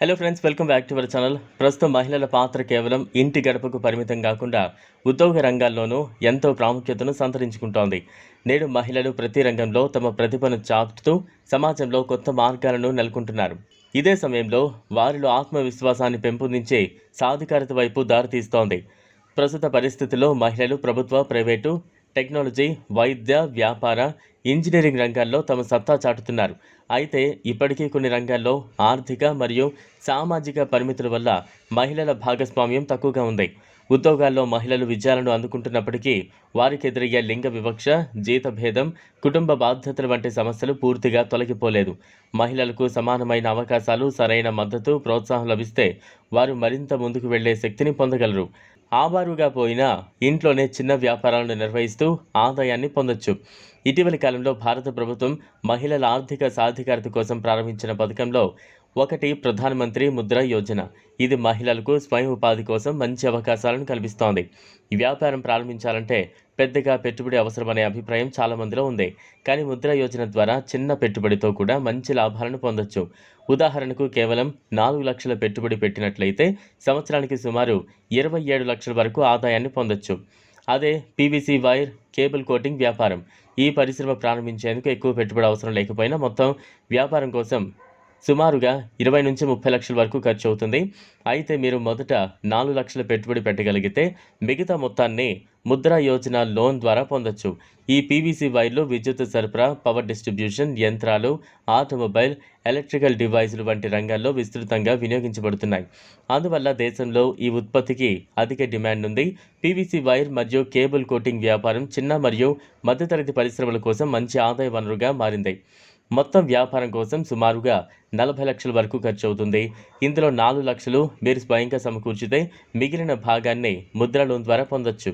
Hello friends welcome back to our channel ప్రస్తుతం మహిళల పాత్ర కేవలం ఇంటి గడపకు పరిమితం కాకుండా ఉద్యోగ రంగాల్లోనూ ఎంతో ప్రాముఖ్యతను సంతరించుకుంటోంది. నేడు మహిళలు ప్రతి రంగంలో తమ ప్రతిభను చాటుతూ సమాజంలో కొత్త మార్గాలను నెలకొంటున్నారు. ఇదే సమయంలో వారిలో ఆత్మవిశ్వాసాన్ని పెంపొందించే సాధికారత వైపు దారితీస్తోంది. ప్రస్తుత పరిస్థితుల్లో మహిళలు ప్రభుత్వ ప్రైవేటు టెక్నాలజీ వైద్య వ్యాపార ఇంజనీరింగ్ రంగాల్లో తమ సత్తా చాటుతున్నారు. అయితే ఇప్పటికీ కొన్ని రంగాల్లో ఆర్థిక మరియు సామాజిక పరిమితుల వల్ల మహిళల భాగస్వామ్యం తక్కువగా ఉంది. ఉద్యోగాల్లో మహిళలు విజయాలను అందుకుంటున్నప్పటికీ వారికి ఎదురయ్యే లింగ వివక్ష జీతభేదం కుటుంబ బాధ్యతలు వంటి సమస్యలు పూర్తిగా తొలగిపోలేదు. మహిళలకు సమానమైన అవకాశాలు సరైన మద్దతు ప్రోత్సాహం లభిస్తే వారు మరింత ముందుకు వెళ్ళే శక్తిని పొందగలరు. ఆబారుగా పోయినా ఇంట్లోనే చిన్న వ్యాపారాలను నిర్వహిస్తూ ఆదాయాన్ని పొందొచ్చు. ఇటీవలి కాలంలో భారత ప్రభుత్వం మహిళల ఆర్థిక సాధికారత కోసం ప్రారంభించిన పథకంలో ఒకటి ప్రధానమంత్రి ముద్ర యోజన. ఇది మహిళలకు స్వయం ఉపాధి కోసం మంచి అవకాశాలను కల్పిస్తోంది. వ్యాపారం ప్రారంభించాలంటే పెద్దగా పెట్టుబడి అవసరమనే అభిప్రాయం చాలా మందిలో ఉంది. కానీ ముద్ర యోజన ద్వారా చిన్న పెట్టుబడితో కూడా మంచి లాభాలను పొందొచ్చు. ఉదాహరణకు కేవలం నాలుగు లక్షల పెట్టుబడి పెట్టినట్లయితే సంవత్సరానికి సుమారు ఇరవై ఏడు లక్షల వరకు ఆదాయాన్ని పొందొచ్చు. అదే పీవీసీ వైర్ కేబుల్ కోటింగ్ వ్యాపారం. ఈ పరిశ్రమ ప్రారంభించేందుకు ఎక్కువ పెట్టుబడి అవసరం లేకపోయినా మొత్తం వ్యాపారం కోసం సుమారుగా ఇరవై నుంచి ముప్పై లక్షల వరకు ఖర్చు అవుతుంది అయితే మీరు మొదట నాలుగు లక్షల పెట్టుబడి పెట్టగలిగితే మిగతా మొత్తాన్ని ముద్రా యోజన లోన్ ద్వారా పొందొచ్చు. ఈ పీవీసీ వైర్లు విద్యుత్ సరఫరా పవర్ డిస్ట్రిబ్యూషన్ యంత్రాలు ఆటోమొబైల్ ఎలక్ట్రికల్ డివైజులు వంటి రంగాల్లో విస్తృతంగా వినియోగించబడుతున్నాయి. అందువల్ల దేశంలో ఈ ఉత్పత్తికి అధిక డిమాండ్ ఉంది. పీవీసీ వైర్ మరియు కేబుల్ కోటింగ్ వ్యాపారం చిన్న మరియు మధ్యతరగతి పరిశ్రమల కోసం మంచి ఆదాయ వనరుగా మారింది. మొత్తం వ్యాపారం కోసం సుమారుగా నలభై లక్షల వరకు ఖర్చు అవుతుంది ఇందులో నాలుగు లక్షలు మీరు స్వయంగా సమకూర్చితే మిగిలిన భాగాన్ని ముద్ర లోన్ ద్వారా పొందొచ్చు.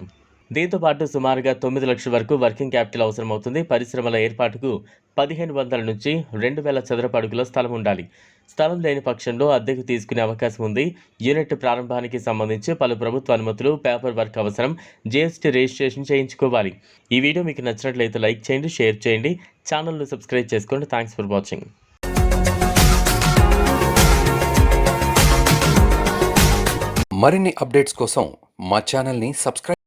దీంతో పాటు సుమారుగా తొమ్మిది లక్షల వరకు వర్కింగ్ క్యాపిటల్ అవసరమవుతుంది. పరిశ్రమల ఏర్పాటుకు పదిహేను వందల నుంచి రెండు వేల చదరపు అడుగుల స్థలం ఉండాలి. స్థలం లేని పక్షంలో అద్దెకు తీసుకునే అవకాశం ఉంది. యూనిట్ ప్రారంభానికి సంబంధించి పలు ప్రభుత్వ అనుమతులు పేపర్ వర్క్ అవసరం జీఎస్టీ రిజిస్ట్రేషన్ చేయించుకోవాలి. ఈ వీడియో మీకు నచ్చినట్లయితే లైక్ చేయండి షేర్ చేయండి. ఛానల్ను సబ్స్క్రైబ్ చేసుకోండి. Thanks for watching. మరిన్ని అప్డేట్స్ కోసం మా ఛానల్ని సబ్స్క్రైబ్